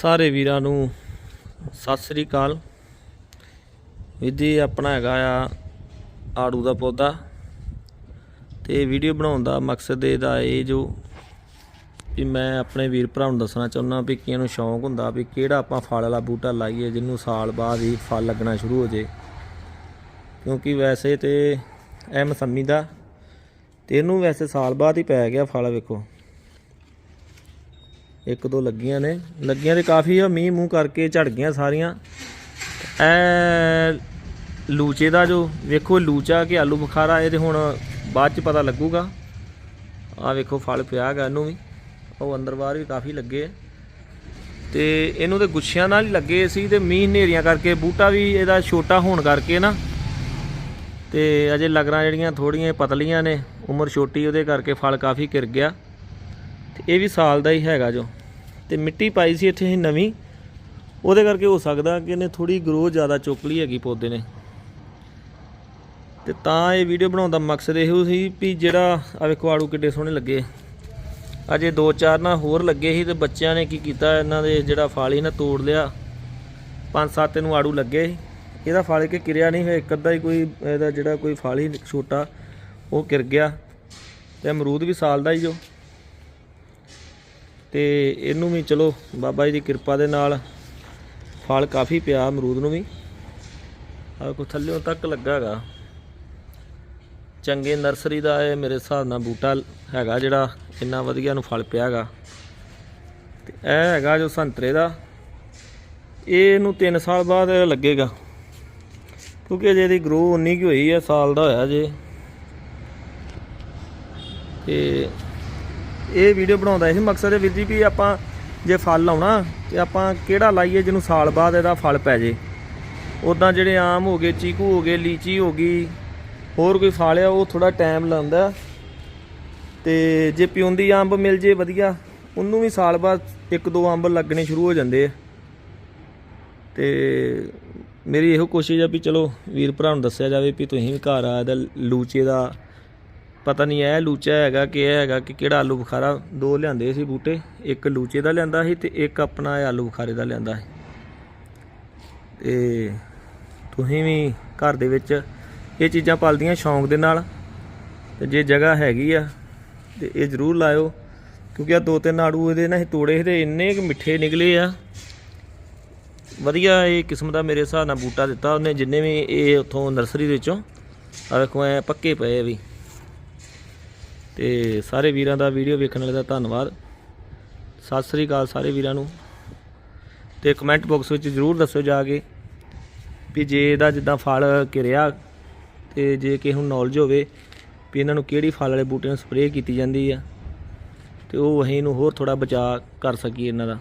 ਸਾਰੇ ਵੀਰਾਂ ਨੂੰ ਸਤਿ ਸ੍ਰੀ ਅਕਾਲ। ਵਿਧੀ ਆਪਣਾ ਹੈਗਾ ਆ ਆੜੂ ਦਾ ਪੌਦਾ। ਤੇ ਵੀਡੀਓ ਬਣਾਉਣ ਦਾ ਮਕਸਦ ਇਹਦਾ ਇਹ ਜੋ ਵੀ ਮੈਂ ਆਪਣੇ ਵੀਰ ਭਰਾ ਨੂੰ ਦੱਸਣਾ ਚਾਹੁੰਦਾ ਵੀ ਕਿਹਨੂੰ ਸ਼ੌਂਕ ਹੁੰਦਾ ਵੀ ਕਿਹੜਾ ਆਪਾਂ ਫਲ ਵਾਲਾ ਬੂਟਾ ਲਾਈਏ ਜਿਹਨੂੰ ਸਾਲ ਬਾਅਦ ਹੀ ਫਲ ਲੱਗਣਾ ਸ਼ੁਰੂ ਹੋ ਜੇ। ਕਿਉਂਕਿ ਵੈਸੇ ਤੇ ਇਹ ਮਸੰਮੀ ਦਾ ਤੇ ਇਹਨੂੰ ਵੈਸੇ ਸਾਲ ਬਾਅਦ ਹੀ ਪੈ ਗਿਆ ਫਲ ਵੇਖੋ। ਇੱਕ ਦੋ ਲੱਗੀਆਂ ਨੇ। ਲੱਗੀਆਂ ਤੇ ਕਾਫੀ ਆ, ਮੀਂਹ ਮੂੰਹ ਕਰਕੇ ਝੜ ਗਈਆਂ ਸਾਰੀਆਂ। ਐ ਲੂਚੇ ਦਾ ਜੋ, ਵੇਖੋ ਲੂਚਾ ਕਿ ਆਲੂ ਬੁਖਾਰਾ ਇਹ ਤੇ ਹੁਣ ਬਾਅਦ ਚ ਪਤਾ ਲੱਗੂਗਾ। ਆ ਵੇਖੋ ਫਲ ਪਿਆ ਹੈਗਾ ਇਹਨੂੰ ਵੀ। ਉਹ ਅੰਦਰ ਬਾਹਰ ਵੀ ਕਾਫੀ ਲੱਗੇ ਆ। ਤੇ ਇਹਨੂੰ ਤੇ ਗੁੱਛਿਆਂ ਨਾਲ ਹੀ ਲੱਗੇ ਸੀ ਤੇ ਮੀਂਹ ਹਨੇਰੀਆਂ ਕਰਕੇ, ਬੂਟਾ ਵੀ ਇਹਦਾ ਛੋਟਾ ਹੋਣ ਕਰਕੇ ਨਾ। ਤੇ ਅਜੇ ਲਗਰਾਂ ਜਿਹੜੀਆਂ ਥੋੜੀਆਂ ਪਤਲੀਆਂ ਨੇ, ਉਮਰ ਛੋਟੀ ਉਹਦੇ ਕਰਕੇ ਫਲ ਕਾਫੀ ਕਿਰ ਗਿਆ। ਤੇ ਇਹ ਵੀ ਸਾਲ ਦਾ ਹੀ ਹੈਗਾ ਜੋ। ਤੇ ਮਿੱਟੀ ਪਾਈ ਸੀ ਇੱਥੇ ਅਸੀਂ ਨਵੀਂ। ਉਹਦੇ ਕਰਕੇ ਹੋ ਸਕਦਾ ਕਿ ਇਹਨੇ ਥੋੜੀ ਗਰੋ ਜ਼ਿਆਦਾ ਚੁੱਕ ਲਈ ਹੈਗੀ ਪੌਦੇ ਨੇ। ਤੇ ਤਾਂ ਇਹ ਵੀਡੀਓ ਬਣਾਉਣ ਦਾ ਮਕਸਦ ਇਹੋ ਸੀ ਵੀ ਜਿਹੜਾ ਆ ਵੇਖੋ ਆੜੂ ਕਿੱਡੇ ਸੋਹਣੇ ਲੱਗੇ। ਅਜੇ ਦੋ ਚਾਰ ਨਾ ਹੋਰ ਲੱਗੇ ਸੀ ਤੇ ਬੱਚਿਆਂ ਨੇ ਕੀ ਕੀਤਾ, ਇਹਨਾਂ ਦੇ ਜਿਹੜਾ ਫਲ ਹੀ ਨਾ ਤੋੜ ਲਿਆ। ਪੰਜ ਸੱਤ ਇਹਨੂੰ ਆੜੂ ਲੱਗੇ। ਸੀ ਇਹਦਾ ਫਲ ਕਿ ਕਿਰਿਆ ਨਹੀਂ ਹੋਇਆ, ਇੱਕ ਅੱਧਾ ਹੀ ਕੋਈ ਇਹਦਾ ਜਿਹੜਾ ਕੋਈ ਫਲ ਹੀ ਛੋਟਾ ਉਹ ਕਿਰ ਗਿਆ। ਤੇ ਅਮਰੂਦ ਵੀ ਸਾਲ ਦਾ ਹੀ ਜੋ। ਤੇ ਇਹਨੂੰ ਵੀ ਚਲੋ ਬਾਬਾ ਜੀ ਦੀ ਕਿਰਪਾ ਦੇ ਨਾਲ ਫਲ ਕਾਫੀ ਪਿਆ ਅਮਰੂਦ ਨੂੰ ਵੀ। ਆ ਕੋ ਥੱਲਿਓਂ ਤੱਕ ਲੱਗਾ ਹੈਗਾ ਚੰਗੇ ਨਰਸਰੀ ਦਾ ਇਹ ਮੇਰੇ ਹਿਸਾਬ ਨਾਲ ਬੂਟਾ ਹੈਗਾ ਜਿਹੜਾ ਇੰਨਾ ਵਧੀਆ ਨੂੰ ਫਲ ਪਿਆ ਹੈਗਾ ਤੇ ਇਹ ਹੈਗਾ ਜੋ ਸੰਤਰੇ ਦਾ। ਇਹ ਇਹਨੂੰ 3 ਸਾਲ ਬਾਅਦ ਲੱਗੇਗਾ। ਕਿਉਂਕਿ ਅਜੇ ਦੀ ਗਰੋ ਉਨੀ ਕੀ ਹੋਈ ਹੈ ਸਾਲ ਦਾ ਹੋਇਆ ਜੇ। ਤੇ ਇਹ ਵੀਡੀਓ ਬਣਾਉਂਦਾ ਇਹ ਮਕਸਦ ਹੈ ਵੀਰ ਜੀ ਵੀ ਆਪਾਂ ਜੇ ਫਲ ਲਾਉਣਾ ਤੇ ਆਪਾਂ ਕਿਹੜਾ ਲਾਈਏ ਜਿਹਨੂੰ ਸਾਲ ਬਾਅਦ ਇਹਦਾ ਫਲ ਪੈ ਜੇ। ਉਦਾਂ ਜਿਹੜੇ ਆਮ ਹੋ ਗਏ, ਚੀਕੂ ਹੋ ਗਏ, ਲੀਚੀ ਹੋ ਗਈ, ਹੋਰ ਕੋਈ ਫਲ ਆ, ਉਹ ਥੋੜਾ ਟਾਈਮ ਲਾਉਂਦਾ ਤੇ ਜੇ ਪਿਉਂਦੀ ਅੰਬ ਮਿਲ ਜੇ ਵਧੀਆ, ਉਹਨੂੰ ਵੀ ਸਾਲ ਬਾਅਦ ਇੱਕ ਦੋ ਅੰਬ ਲੱਗਣੇ ਸ਼ੁਰੂ ਹੋ ਜਾਂਦੇ ਆ। ਤੇ ਮੇਰੀ ਇਹੋ ਕੋਸ਼ਿਸ਼ ਆ ਵੀ ਚਲੋ ਵੀਰ ਭਰਾ ਨੂੰ ਦੱਸਿਆ ਜਾਵੇ ਵੀ ਤੁਸੀਂ ਵੀ ਘਰ ਆ ਇਹਦਾ ਲੂਚੇ ਦਾ ਪਤਾ ਨਹੀਂ ਇਹ ਲੂਚਾ ਹੈਗਾ ਕਿ ਇਹ ਹੈਗਾ ਕਿ ਕਿਹੜਾ ਆਲੂ ਬੁਖਾਰਾ, ਦੋ ਲਿਆਂਦੇ ਸੀ ਬੂਟੇ, ਇੱਕ ਲੂਚੇ ਦਾ ਲਿਆਂਦਾ ਸੀ ਤੇ ਇੱਕ ਆਪਣਾ ਆਲੂ ਬੁਖਾਰੇ ਦਾ ਲਿਆਂਦਾ ਸੀ। ਤੇ ਤੁਸੀਂ ਵੀ ਘਰ ਦੇ ਵਿੱਚ ਇਹ ਚੀਜ਼ਾਂ ਪਾਲਦੀਆਂ ਸ਼ੌਂਕ ਦੇ ਨਾਲ, ਤੇ ਜੇ ਜਗ੍ਹਾ ਹੈਗੀ ਆ, ਤੇ ਇਹ ਜ਼ਰੂਰ ਲਾਇਓ, ਕਿਉਂਕਿ ਆ ਦੋ ਤਿੰਨ ਆੜੂ ਇਹਦੇ ਨਾਲ ਤੋੜੇ ਸੀ ਤੇ ਇੰਨੇ ਕਿ ਮਿੱਠੇ ਨਿਕਲੇ ਆ। ਵਧੀਆ ਇਹ ਕਿਸਮ ਦਾ ਮੇਰੇ ਹਿਸਾਬ ਨਾਲ ਬੂਟਾ ਦਿੱਤਾ ਉਹਨੇ, ਜਿੰਨੇ ਵੀ ਇਹ ਉੱਥੋਂ ਨਰਸਰੀ ਵਿੱਚੋਂ ਆ ਵੇਖੋ, ਐ ਪੱਕੇ ਪਏ ਵੀ। ਤੇ ਸਾਰੇ ਵੀਰਾਂ ਦਾ ਵੀਡੀਓ ਵੇਖਣ ਵਾਲੇ ਦਾ ਧੰਨਵਾਦ। ਸਤਿ ਸ੍ਰੀ ਅਕਾਲ ਸਾਰੇ ਵੀਰਾਂ ਨੂੰ। ਤੇ ਕਮੈਂਟ ਬਾਕਸ ਵਿੱਚ ਜਰੂਰ ਦੱਸੋ ਜਾ ਕੇ ਵੀ ਜੇ ਇਹਦਾ ਜਿੱਦਾਂ ਫਲ ਕਿਰਿਆ ਤੇ ਜੇ ਕਿਸੇ ਨੂੰ ਨੌਲੇਜ ਹੋਵੇ ਵੀ ਇਹਨਾਂ ਨੂੰ ਕਿਹੜੀ ਫਲ ਵਾਲੇ ਬੂਟੇ ਨੂੰ ਸਪਰੇਅ ਕੀਤੀ ਜਾਂਦੀ ਆ, ਤੇ ਉਹ ਅਸੀਂ ਇਹਨੂੰ ਹੋਰ ਥੋੜਾ ਬਚਾ ਕਰ ਸਕੀਏ ਇਹਨਾਂ ਦਾ।